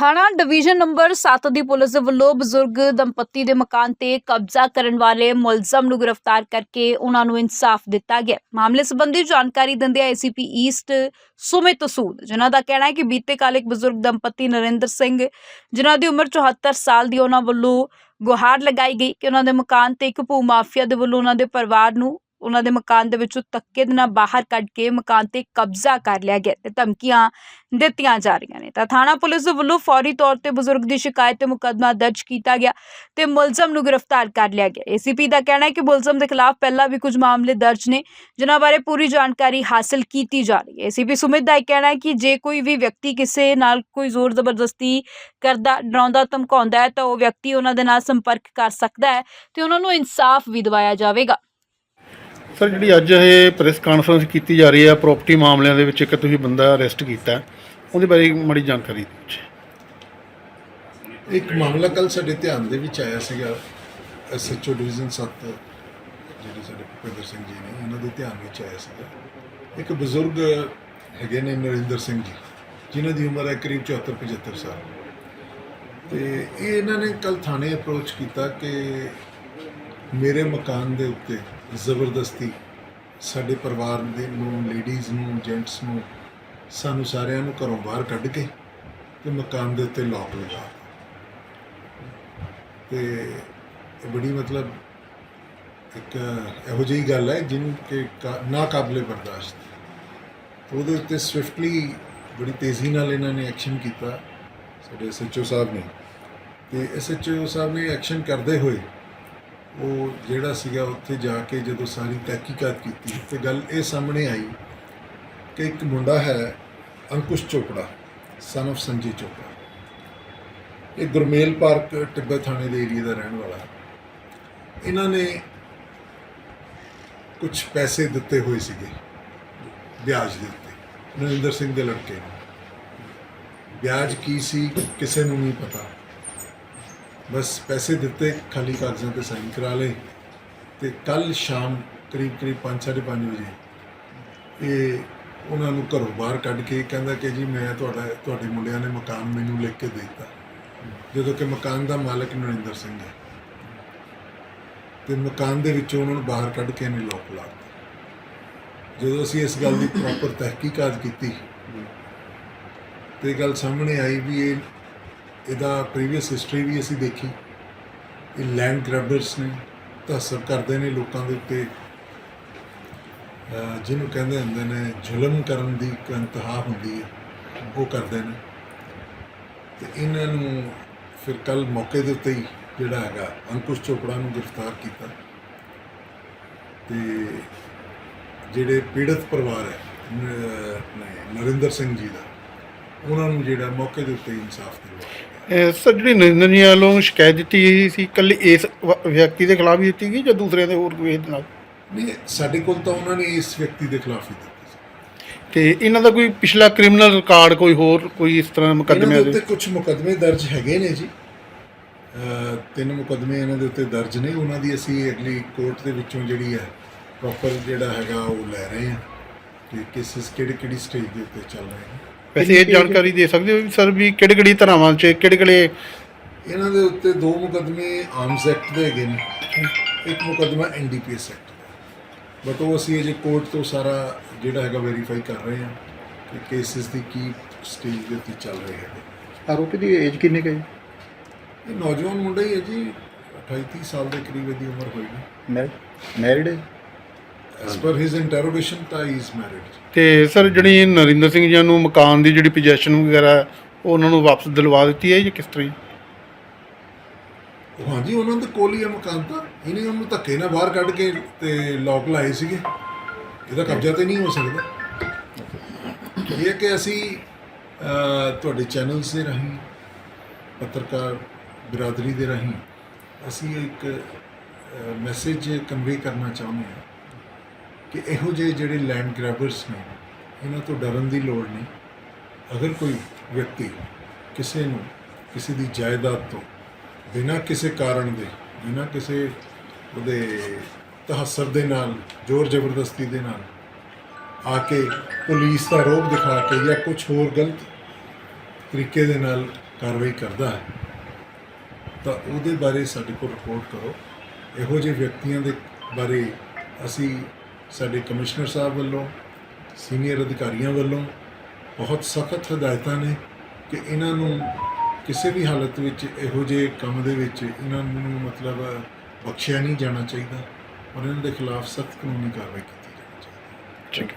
ਥਾਣਾ division number 7 ਦੀ police ਵੱਲੋਂ ਬਜ਼ੁਰਗ ਦੰਪਤੀ ਦੇ ਮਕਾਨ ਤੇ ਕਬਜ਼ਾ ਕਰਨ ਵਾਲੇ ਮੁਲਜ਼ਮ ਨੂੰ ਗ੍ਰਿਫਤਾਰ ਕਰਕੇ ਉਹਨਾਂ ਨੂੰ ਇਨਸਾਫ ਦਿੱਤਾ ਗਿਆ। ਮਾਮਲੇ ਸੰਬੰਧੀ ਜਾਣਕਾਰੀ ਦਿੰਦਿਆਂ ਏਸੀਪੀ ਈਸਟ ਸੁਮਿਤ ਸੂਦ, ਜਿਨ੍ਹਾਂ ਦਾ ਕਹਿਣਾ ਹੈ ਕਿ ਬੀਤੇ ਕਾਲ ਇੱਕ ਬਜ਼ੁਰਗ ਦੰਪਤੀ ਨਰਿੰਦਰ ਸਿੰਘ, ਜਿਨ੍ਹਾਂ ਦੀ ਉਮਰ 74 ਸਾਲ ਦੀ, ਉਹਨਾਂ ਵੱਲੋਂ ਗੁਹਾਰ ਲਗਾਈ ਗਈ ਕਿ ਉਹਨਾਂ ਦੇ ਮਕਾਨ ਤੇ ਇੱਕ ਭੂ ਮਾਫੀਆ ਦੇ ਵੱਲੋਂ ਉਹਨਾਂ ਦੇ ਪਰਿਵਾਰ ਨੂੰ ਉਹਨਾਂ ਦੇ ਮਕਾਨ ਦੇ ਵਿੱਚੋਂ ਧੱਕੇ ਦੇ ਨਾਲ ਬਾਹਰ ਕੱਢ ਕੇ ਮਕਾਨ ਤੇ ਕਬਜ਼ਾ ਕਰ ਲਿਆ ਗਿਆ ਤੇ ਧਮਕੀਆਂ ਦਿੱਤੀਆਂ ਜਾ ਰਹੀਆਂ ਨੇ। ਤਾਂ ਥਾਣਾ ਪੁਲਿਸ ਵੱਲੋਂ ਫੌਰੀ ਤੌਰ ਤੇ ਬਜ਼ੁਰਗ ਦੀ ਸ਼ਿਕਾਇਤ ਤੇ ਮੁਕੱਦਮਾ ਦਰਜ ਕੀਤਾ ਗਿਆ ਤੇ ਮੁਲਜ਼ਮ ਨੂੰ ਗ੍ਰਿਫਤਾਰ ਕਰ ਲਿਆ ਗਿਆ। ਏਸੀਪੀ ਦਾ ਕਹਿਣਾ ਹੈ ਕਿ ਮੁਲਜ਼ਮ ਦੇ ਖਿਲਾਫ ਪਹਿਲਾਂ ਵੀ ਕੁਝ ਮਾਮਲੇ ਦਰਜ ਨੇ, ਜਿਨ੍ਹਾਂ ਬਾਰੇ ਪੂਰੀ ਜਾਣਕਾਰੀ ਹਾਸਲ ਕੀਤੀ ਜਾ ਰਹੀ ਹੈ। ਏਸੀਪੀ ਸੁਮਿਤ ਦਾ ਇਹ ਕਹਿਣਾ ਹੈ ਕਿ ਜੇ ਕੋਈ ਵੀ ਵਿਅਕਤੀ ਕਿਸੇ ਨਾਲ ਕੋਈ ਜ਼ੋਰ ਜ਼ਬਰਦਸਤੀ ਕਰਦਾ, ਡਰਾਉਂਦਾ, ਧਮਕਾਉਂਦਾ ਹੈ ਤਾਂ ਉਹ ਵਿਅਕਤੀ ਉਹਨਾਂ ਦੇ ਨਾਲ ਸੰਪਰਕ ਕਰ ਸਕਦਾ ਹੈ ਤੇ ਉਹਨਾਂ ਨੂੰ ਇਨਸਾਫ ਵੀ ਦਿਵਾਇਆ ਜਾਵੇਗਾ। ਸਰ ਜਿਹੜੀ ਅੱਜ ਇਹ ਪ੍ਰੈਸ ਕਾਨਫਰੰਸ ਕੀਤੀ ਜਾ ਰਹੀ ਹੈ ਪ੍ਰਾਪਰਟੀ ਮਾਮਲਿਆਂ ਦੇ ਵਿੱਚ ਇੱਕ ਤੁਸੀਂ ਬੰਦਾ ਅਰੈਸਟ ਕੀਤਾ ਹੈ, ਉਹਦੇ ਬਾਰੇ ਮਾੜੀ ਜਾਣਕਾਰੀ ਦਿਓ। ਜੀ ਇੱਕ ਮਾਮਲਾ ਕੱਲ ਸਾਡੇ ਧਿਆਨ ਦੇ ਵਿੱਚ ਆਇਆ ਸੀਗਾ ਐਸਐਚਓ ਡਿਵੀਜ਼ਨ 7 ਜਿਹੜੇ ਸਾਡੇ ਭੁਪਿੰਦਰ ਸਿੰਘ ਜੀ ਨੇ ਉਹਨਾਂ ਦੇ ਧਿਆਨ ਵਿੱਚ ਆਇਆ ਸੀਗਾ। ਇੱਕ ਬਜ਼ੁਰਗ ਹੈਗੇ ਨੇ ਨਰਿੰਦਰ ਸਿੰਘ ਜੀ ਜਿਨ੍ਹਾਂ ਦੀ ਉਮਰ ਹੈ ਕਰੀਬ 74 75 ਸਾਲ। ਤੇ ਇਹ ਇਹਨਾਂ ਨੇ ਕੱਲ ਥਾਣੇ ਅਪਰੋਚ ਕੀਤਾ ਕਿ ਮੇਰੇ ਮਕਾਨ ਦੇ ਉੱਤੇ ਜ਼ਬਰਦਸਤੀ ਸਾਡੇ ਪਰਿਵਾਰ ਦੇ ਨੂੰ ਲੇਡੀਜ਼ ਨੂੰ ਜੈਂਟਸ ਨੂੰ, ਸਾਨੂੰ ਸਾਰਿਆਂ ਨੂੰ ਘਰੋਂ ਬਾਹਰ ਕੱਢ ਕੇ ਤੇ ਮਕਾਨ ਦੇ ਉੱਤੇ ਲੌਕ ਲਗਾ ਤੇ ਇਹ ਬੜੀ ਮਤਲਬ ਇੱਕ ਇਹੋ ਜਿਹੀ ਗੱਲ ਹੈ ਜਿਹਨੂੰ ਕਿ ਕਾ- ਨਾ ਕਾਬਲੇ ਬਰਦਾਸ਼ਤ ਉਹਦੇ ਉੱਤੇ ਸਵਿਫਟਲੀ ਬੜੀ ਤੇਜ਼ੀ ਨਾਲ ਇਹਨਾਂ ਨੇ ਐਕਸ਼ਨ ਕੀਤਾ ਸਾਡੇ ਐਸਐਚਓ ਸਾਹਿਬ ਨੇ। ਤੇ ਐਸਐਚਓ ਸਾਹਿਬ ਨੇ ਐਕਸ਼ਨ ਕਰਦੇ ਹੋਏ ਉਹ ਜਿਹੜਾ ਸੀਗਾ ਉੱਥੇ ਜਾ ਕੇ ਜਦੋਂ ਸਾਰੀ ਤਹਿਕੀਕਾਤ ਕੀਤੀ, ਤੇ ਗੱਲ ਇਹ ਸਾਹਮਣੇ ਆਈ ਕਿ ਇੱਕ ਮੁੰਡਾ ਹੈ ਅੰਕੁਸ਼ ਚੋਪੜਾ ਸਨ of ਸੰਜੀ ਚੋਪੜਾ। ਇਹ ਗੁਰਮੇਲ ਪਾਰਕ ਟਿੱਬੇ ਥਾਣੇ ਦੇ ਏਰੀਆ ਦਾ ਰਹਿਣ ਵਾਲਾ ਇਹਨਾਂ ਨੇ ਕੁਝ ਪੈਸੇ ਦਿੱਤੇ ਹੋਏ ਸੀਗੇ, ਵਿਆਜ ਦੇ ਉੱਤੇ, ਨਰਿੰਦਰ ਸਿੰਘ ਦੇ ਲੜਕੇ ਨੂੰ। ਵਿਆਜ ਕੀ ਸੀ, ਕਿਸੇ ਨੂੰ ਨਹੀਂ ਪਤਾ। ਬਸ ਪੈਸੇ ਦਿੱਤੇ, ਖਾਲੀ ਕਾਗਜ਼ਾਂ ਤੇ ਸਾਈਨ ਕਰਾ ਲਏ ਤੇ ਕੱਲ ਸ਼ਾਮ ਕਰੀਬ ਕਰੀਬ 5:30 ਵਜੇ ਇਹ ਉਹਨਾਂ ਨੂੰ ਘਰੋਂ ਬਾਹਰ ਕੱਢ ਕੇ ਕਹਿੰਦਾ ਕਿ ਜੀ ਮੈਂ ਤੁਹਾਡਾ, ਤੁਹਾਡੇ ਮੁੰਡਿਆਂ ਨੇ ਮਕਾਨ ਮੈਨੂੰ ਲਿਖ ਕੇ ਦੇ ਦਿੱਤਾ। ਜਦੋਂ ਕਿ ਮਕਾਨ ਦਾ ਮਾਲਕ ਨਰਿੰਦਰ ਸਿੰਘ ਹੈ। ਤੇ ਮਕਾਨ ਦੇ ਵਿੱਚੋਂ ਉਹਨਾਂ ਨੂੰ ਬਾਹਰ ਕੱਢ ਕੇ ਇਹਨੇ ਲੋਕ ਲਾ ਦਿੱਤਾ। ਜਦੋਂ ਅਸੀਂ ਇਸ ਗੱਲ ਦੀ ਪ੍ਰੋਪਰ ਤਹਿਕੀਕਾਤ ਕੀਤੀ, ਤੇ ਇਹ ਗੱਲ ਸਾਹਮਣੇ ਆਈ ਵੀ ਇਹ ਇਹਦਾ ਪ੍ਰੀਵੀਅਸ ਹਿਸਟਰੀ ਵੀ ਅਸੀਂ ਦੇਖੀ। ਇਹ ਲੈਂਡ ਗ੍ਰੈਬਰਸ ਨੇ ਤਹਸਬ ਕਰਦੇ ਨੇ ਲੋਕਾਂ ਦੇ ਉੱਤੇ। ਜਿਹਨੂੰ ਕਹਿੰਦੇ ਹੁੰਦੇ ਨੇ, ਜ਼ੁਲਮ ਕਰਨ ਦੀ ਇੱਕ ਇੰਤਹਾ ਹੁੰਦੀ ਹੈ। ਉਹ ਕਰਦੇ ਨੇ। ਤੇ ਇਹਨਾਂ ਨੂੰ ਫਿਰ ਕੱਲ ਮੌਕੇ ਦੇ ਉੱਤੇ ਹੀ ਜਿਹੜਾ ਹੈਗਾ, ਅੰਕੁਸ਼ ਚੋਪੜਾ ਨੂੰ ਗ੍ਰਿਫਤਾਰ ਕੀਤਾ। ਤੇ ਜਿਹੜੇ ਪੀੜਤ ਪਰਿਵਾਰ ਹੈ ਆਪਣੇ ਨਰਿੰਦਰ ਸਿੰਘ ਜੀ ਦਾ, ਉਹਨਾਂ ਨੂੰ ਜਿਹੜਾ ਮੌਕੇ ਦੇ ਉੱਤੇ ਹੀ ਇਨਸਾਫ ਦਿਵਾਇਆ। ਸਰ ਜਿਹੜੀ ਨਰਿੰਦਰ ਜੀ ਵੱਲੋਂ ਸ਼ਿਕਾਇਤ ਦਿੱਤੀ ਗਈ ਸੀ ਇਕੱਲੇ ਇਸ ਵ- ਵਿਅਕਤੀ ਦੇ ਖਿਲਾਫ ਹੀ ਦਿੱਤੀ ਗਈ ਜਾਂ ਦੂਸਰਿਆਂ ਦੇ ਹੋਰ ਕੋਈ ਇਹਦੇ ਨਾਲ? ਨਹੀਂ ਸਾਡੇ ਕੋਲ ਤਾਂ ਉਹਨਾਂ ਨੇ ਇਸ ਵਿਅਕਤੀ ਦੇ ਖਿਲਾਫ ਹੀ ਦਿੱਤੀ ਸੀ। ਤੇ ਇਹਨਾਂ ਦਾ ਕੋਈ ਪਿਛਲਾ ਕ੍ਰਿਮੀਨਲ ਰਿਕਾਰਡ ਕੋਈ ਹੋਰ ਕੋਈ ਇਸ ਤਰ੍ਹਾਂ ਇਹਨਾਂ ਮੁਕੱਦਮੇ ਦੇ ਉੱਤੇ ਕੁਝ ਮੁਕੱਦਮੇ ਦਰਜ ਹੈਗੇ ਨੇ ਜੀ। ਅਹ ਤਿੰਨ ਮੁਕੱਦਮੇ ਇਹਨਾਂ ਦੇ ਉੱਤੇ ਦਰਜ ਨੇ। ਉਹਨਾਂ ਦੀ ਅਸੀਂ ਅਗਲੀ ਕੋਰਟ ਦੇ ਵਿੱਚੋਂ ਜਿਹੜੀ ਹੈ ਪ੍ਰੋਪਰ ਜਿਹੜਾ ਹੈਗਾ ਉਹ ਲੈ ਰਹੇ ਹਾਂ ਕਿ ਕੇਸਿਸ ਕਿਹੜੇ ਕਿਹੜੀ ਸਟੇਜ ਦੇ ਉੱਤੇ ਚੱਲ ਰਹੇ ਨੇ। ਵੈਸੇ ਇਹ ਜਾਣਕਾਰੀ ਦੇ ਸਕਦੇ ਹੋ ਵੀ ਸਰ ਵੀ ਕਿਹੜੇ ਕਿਹੜੀ ਧਾਰਾਵਾਂ 'ਚ ਕਿਹੜੇ ਕਿਹੜੇ ਇਹਨਾਂ ਦੇ ਉੱਤੇ ਦੋ ਮੁਕੱਦਮੇ ਆਰਮਸ ਐਕਟ ਦੇ ਹੈਗੇ ਨੇ। ਇੱਕ ਮੁਕੱਦਮਾ ਐਨਡੀਪੀਐਸ ਐਕਟ ਦਾ। ਬਟ ਉਹ ਅਸੀਂ ਅਜੇ ਕੋਰਟ ਤੋਂ ਸਾਰਾ ਜਿਹੜਾ ਹੈਗਾ ਵੈਰੀਫਾਈ ਕਰ ਰਹੇ ਹਾਂ ਕਿ ਕੇਸਿਸ ਦੀ ਕੀ ਸਟੇਜ ਦੇ ਉੱਤੇ ਚੱਲ ਰਹੇ ਹੈਗੇ। ਆਰੋਪੀ ਦੀ ਏਜ ਕਿੰਨੀ ਕੁ ਹੈ ਇਹ ਨੌਜਵਾਨ ਮੁੰਡਾ ਹੀ ਹੈ ਜੀ 28 30 ਸਾਲ ਦੇ ਕਰੀਬ ਇਹਦੀ ਉਮਰ ਹੋਏਗੀ। ਮੈਰਿਡ ਮੈਰਿਡ ਹੈ ਐਸ ਪਰ ਹਿਸ ਇੰਟਰੋਗੇਸ਼ਨ ਤਾਂ ਹੀ ਇਜ਼ ਮੈਰਿਡ ਤੇ ਸਰ ਜਿਹੜੀ ਨਰਿੰਦਰ ਸਿੰਘ ਜੀ ਨੂੰ ਮਕਾਨ ਦੀ ਜਿਹੜੀ ਪੋਜੀਸ਼ਨ ਵਗੈਰਾ ਉਹ ਉਹਨਾਂ ਨੂੰ ਵਾਪਸ ਦਿਲਵਾ ਦਿੱਤੀ ਹੈ ਜਾਂ ਕਿਸ ਤਰ੍ਹਾਂ ਜੀ? ਹਾਂਜੀ ਉਹਨਾਂ ਦੇ ਕੋਲ ਹੀ ਹੈ ਮਕਾਨ ਤਾਂ। ਇਹਨੇ ਉਹਨੂੰ ਧੱਕੇ ਨਾਲ ਬਾਹਰ ਕੱਢ ਕੇ ਤੇ ਲੋਕ ਲਾਏ ਸੀਗੇ। ਇਹਦਾ ਕਬਜ਼ਾ ਤੇ ਨਹੀਂ ਹੋ ਸਕਦਾ। ਇਹ ਕਿ ਅਸੀਂ ਤੁਹਾਡੇ ਚੈਨਲਸ ਦੇ ਰਾਹੀਂ ਪੱਤਰਕਾਰ ਬਰਾਦਰੀ ਦੇ ਰਾਹੀਂ ਅਸੀਂ ਇੱਕ ਮੈਸੇਜ ਕਨਵੇ ਕਰਨਾ ਚਾਹੁੰਦੇ ਹਾਂ। ਕਿ ਇਹੋ ਜਿਹੇ ਜਿਹੜੇ ਲੈਂਡ ਗ੍ਰੈਬਰਸ ਨੇ, ਇਹਨਾਂ ਤੋਂ ਡਰਨ ਦੀ ਲੋੜ ਨਹੀਂ। ਅਗਰ ਕੋਈ ਵਿਅਕਤੀ ਕਿਸੇ ਨੂੰ ਕਿਸੇ ਦੀ ਜਾਇਦਾਦ ਤੋਂ ਬਿਨਾਂ ਕਿਸੇ ਕਾਰਨ ਦੇ, ਬਿਨਾਂ ਕਿਸੇ ਉਹਦੇ ਤਹੱਸਰ ਦੇ ਨਾਲ, ਜ਼ੋਰ ਜ਼ਬਰਦਸਤੀ ਦੇ ਨਾਲ ਆ ਕੇ ਪੁਲਿਸ ਦਾ ਰੋਪ ਦਿਖਾ ਕੇ ਜਾਂ ਕੁਝ ਹੋਰ ਗਲਤ ਤਰੀਕੇ ਦੇ ਨਾਲ ਕਾਰਵਾਈ ਕਰਦਾ ਹੈ, ਤਾਂ ਉਹਦੇ ਬਾਰੇ ਸਾਡੇ ਕੋਲ ਰਿਪੋਰਟ ਕਰੋ। ਇਹੋ ਜਿਹੇ ਵਿਅਕਤੀਆਂ ਦੇ ਬਾਰੇ ਅਸੀਂ ਸਾਡੇ ਕਮਿਸ਼ਨਰ ਸਾਹਿਬ ਵੱਲੋਂ, ਸੀਨੀਅਰ ਅਧਿਕਾਰੀਆਂ ਵੱਲੋਂ ਬਹੁਤ ਸਖਤ ਹਦਾਇਤਾਂ ਨੇ ਕਿ ਇਹਨਾਂ ਨੂੰ ਕਿਸੇ ਵੀ ਹਾਲਤ ਵਿੱਚ ਇਹੋ ਜਿਹੇ ਕੰਮ ਦੇ ਵਿੱਚ ਇਹਨਾਂ ਨੂੰ ਮਤਲਬ ਬਖਸ਼ਿਆ ਨਹੀਂ ਜਾਣਾ ਚਾਹੀਦਾ ਔਰ ਇਹਨਾਂ ਦੇ ਖਿਲਾਫ ਸਖਤ ਕਾਨੂੰਨੀ ਕਾਰਵਾਈ ਕੀਤੀ ਜਾਣੀ ਚਾਹੀਦੀ ਹੈ। ਠੀਕ